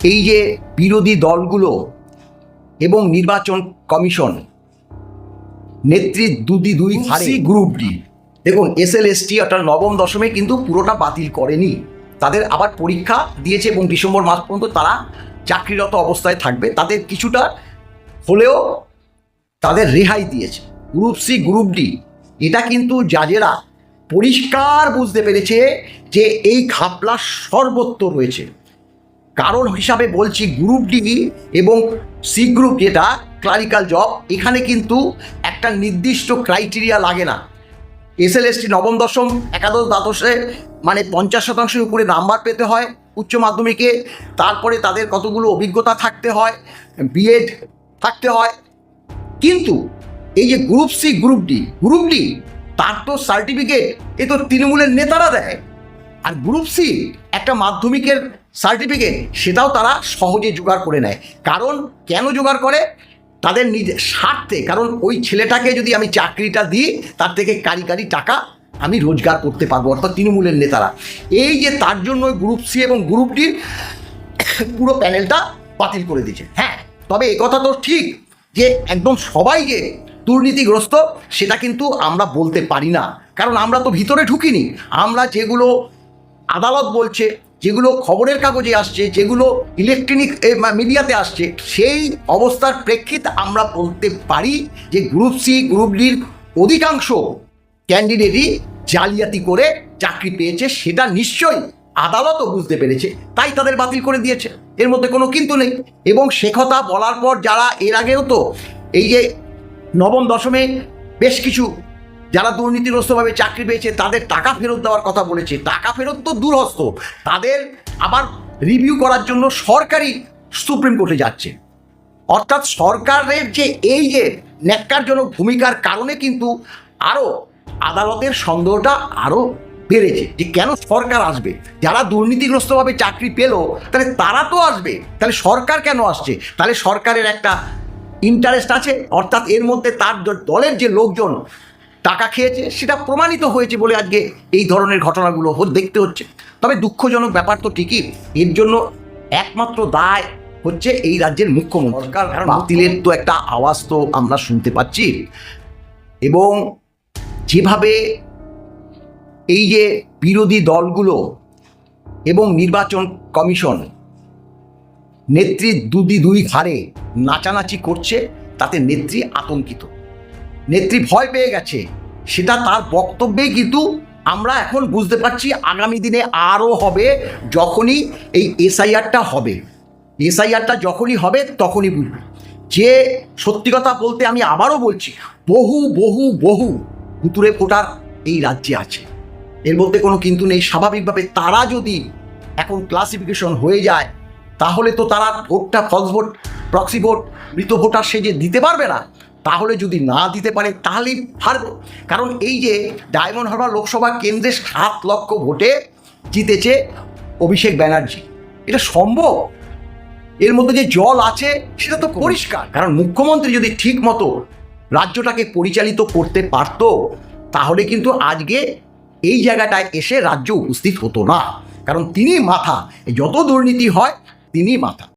এই যে বিরোধী দলগুলো এবং নির্বাচন কমিশন নেত্রী দুদি দুই সি গ্রুপ ডি। দেখুন এস এল এস টি অর্থাৎ নবম দশমে কিন্তু পুরোটা বাতিল করেনি। তাদের আবার পরীক্ষা দিয়েছে এবং ডিসেম্বর মাস পর্যন্ত তারা চাকরিরত অবস্থায় থাকবে। তাদের কিছুটা হলেও তাদের রেহাই দিয়েছে। গ্রুপ সি গ্রুপ ডি এটা কিন্তু জাজেরা পরিষ্কার বুঝতে পেরেছে যে এই ঘাপলা সর্বত্র রয়েছে। কারণ হিসাবে বলছি গ্রুপ ডি এবং সি গ্রুপ যেটা ক্লারিক্যাল জব এখানে কিন্তু একটা নির্দিষ্ট ক্রাইটেরিয়া লাগে না। এসএলএসটি নবম, দশম, একাদশ, দ্বাদশে মানে পঞ্চাশ শতাংশের উপরে নাম্বার পেতে হয় উচ্চ মাধ্যমিকে, তারপরে তাদের কতগুলো অভিজ্ঞতা থাকতে হয় বিএড থাকতে হয়। কিন্তু এই যে group C group D group D তার তো সার্টিফিকেট এ তো তৃণমূলের নেতারা দেয়। আর গ্রুপ সি একটা মাধ্যমিকের সার্টিফিকেট, সেটাও তারা সহজে জোগাড় করে নেয়। কারণ কেন জোগাড় করে? তাদের নিজের স্বার্থে। কারণ ওই ছেলেটাকে যদি আমি চাকরিটা দিই, তার থেকে কারি কারি টাকা আমি রোজগার করতে পারব, অর্থাৎ তৃণমূলের নেতারা। এই যে তার জন্য গ্রুপ সি এবং গ্রুপ ডির পুরো প্যানেলটা বাতিল করে দিয়েছে। হ্যাঁ তবে কথা তো ঠিক যে একদম সবাই যে দুর্নীতিগ্রস্ত, সেটা কিন্তু আমরা বলতে পারি না। কারণ আমরা তো ভিতরে ঢুকিনি। আমরা যেগুলো আদালত বলছে যেগুলো খবরের কাগজে আসছে, যেগুলো ইলেকট্রনিক মিডিয়াতে আসছে, সেই অবস্থার প্রেক্ষিত আমরা বলতে পারি যে গ্রুপ সি গ্রুপ ডির অধিকাংশ ক্যান্ডিডেটই জালিয়াতি করে চাকরি পেয়েছে, সেটা নিশ্চয়ই আদালতও বুঝতে পেরেছে, তাই তাদের বাতিল করে দিয়েছে। এর মধ্যে কোনো কিন্তু নেই। এবং সে কথা বলার পর যারা এর আগেও তো এই যে নবম দশমে বেশ কিছু যারা দুর্নীতিগ্রস্তভাবে চাকরি পেয়েছে, তাদের টাকা ফেরত দেওয়ার কথা বলেছে। টাকা ফেরত তো দূরহস্ত তাদের আবার রিভিউ করার জন্য সরকারি সুপ্রিম কোর্টে যাচ্ছে। অর্থাৎ সরকারের যে এই যে ন্যাক্কারজনক ভূমিকার কারণে কিন্তু আরও আদালতের সন্দেহটা আরও বেড়েছে যে কেন সরকার আসবে? যারা দুর্নীতিগ্রস্তভাবে চাকরি পেল, তাহলে তারা তো আসবে। তাহলে সরকার কেন আসছে? তাহলে সরকারের একটা ইন্টারেস্ট আছে। অর্থাৎ এর মধ্যে তার দলের যে লোকজন টাকা খেয়েছে সেটা প্রমাণিত হয়েছে বলে আজকে এই ধরনের ঘটনাগুলো দেখতে হচ্ছে। তবে দুঃখজনক ব্যাপার তো ঠিকই এর জন্য একমাত্র দায় হচ্ছে এই রাজ্যের মুখ্যমন্ত্রী। কারণ বাতিলের তো একটা আওয়াজ তো আমরা শুনতে পাচ্ছি। এবং যেভাবে এই যে বিরোধী দলগুলো এবং নির্বাচন কমিশন নেত্রী দুদি দুই ঘাড়ে নাচানাচি করছে তাতে নেত্রী আতঙ্কিত। নেত্রী ভয় পেয়ে গেছে। সেটা তার বক্তব্যেই কিন্তু আমরা এখন বুঝতে পারছি আগামী দিনে আরও হবে, যখনই এই এসআইআরটা হবে। এসআইআরটা যখনই হবে, তখনই বুঝবে। যে সত্যি কথা বলতে আমি আবারও বলছি, বহু বহু বহু ভুতুরে ভোটার এই রাজ্যে আছে। এর মধ্যে কোনো কিন্তু নেই। স্বাভাবিকভাবে তারা যদি এখন ক্লাসিফিকেশন হয়ে যায়, তাহলে তো তারা ভোটটা ফলস ভোট প্রক্সি ভোট মৃত ভোটার সে যে দিতে পারবে না তাহলে যদি না দিতে পারে তাহলেই হারবে। কারণ এই যে ডায়মন্ড হারবার লোকসভা কেন্দ্রে সাত লক্ষ ভোটে জিতেছে অভিষেক ব্যানার্জি। এটা সম্ভব? এর মধ্যে যে জল আছে সেটা তো পরিষ্কার। কারণ মুখ্যমন্ত্রী যদি ঠিক মতো রাজ্যটাকে পরিচালিত করতে পারত তাহলে কিন্তু আজকে এই জায়গাটায় এসে রাজ্য উপস্থিত হতো না। কারণ তিনি মাথা। যত দুর্নীতি হয় তিনি মাথা।